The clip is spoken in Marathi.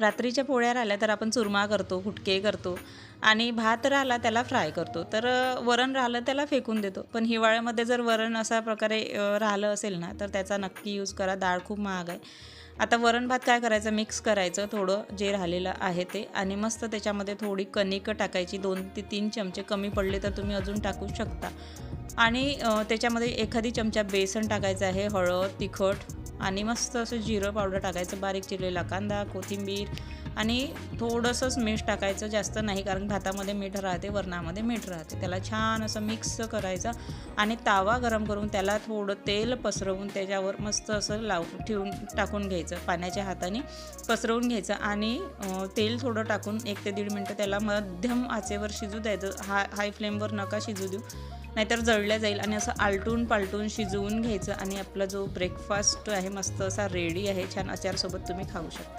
रात्रीच्या पोळ्या राहिल्या तर आपण चुरमा करतो हुटके करतो आणि भात राहिला त्याला फ्राय करतो. तर वरण राहिलं त्याला फेकून देतो. पण हिवाळ्यामध्ये जर वरण अशा प्रकारे राहिलं असेल ना तर त्याचा नक्की यूज करा. डाळ खूप महाग आहे. आता वरण भात काय करायचं? मिक्स करायचं. थोडं जे राहिलेलं आहे ते. आणि मस्त त्याच्यामध्ये थोडी कणिक टाकायची. दोन ते तीन चमचे. कमी पडले तर तुम्ही अजून टाकू शकता. आणि त्याच्यामध्ये एखादी चमचा बेसन टाकायचं आहे. हळद तिखट आणि मस्त असं जिरं पावडर टाकायचं बारीक चिरलेला कांदा कोथिंबीर आणि थोडंसंच मीठ टाकायचं जास्त नाही कारण भातामध्ये मीठ राहते वरणामध्ये मीठ राहते. त्याला छान असं मिक्स करायचं आणि तावा गरम करून त्याला थोडं तेल पसरवून त्याच्यावर मस्त असं लाव ठेवून टाकून घ्यायचं पाण्याच्या हाताने पसरवून घ्यायचं आणि तेल थोडं टाकून एक ते दीड मिनटं त्याला मध्यम आचेवर शिजू द्यायचं. हाय हाय फ्लेमवर नका शिजू देऊ. नाहीतर जळल्या जाईल आणि असं आलटून पालटून शिजवून घ्यायचं आणि आपला जो ब्रेकफास्ट आहे मस्त असा रेडी आहे छान अचारसोबत तुम्ही खाऊ शकता.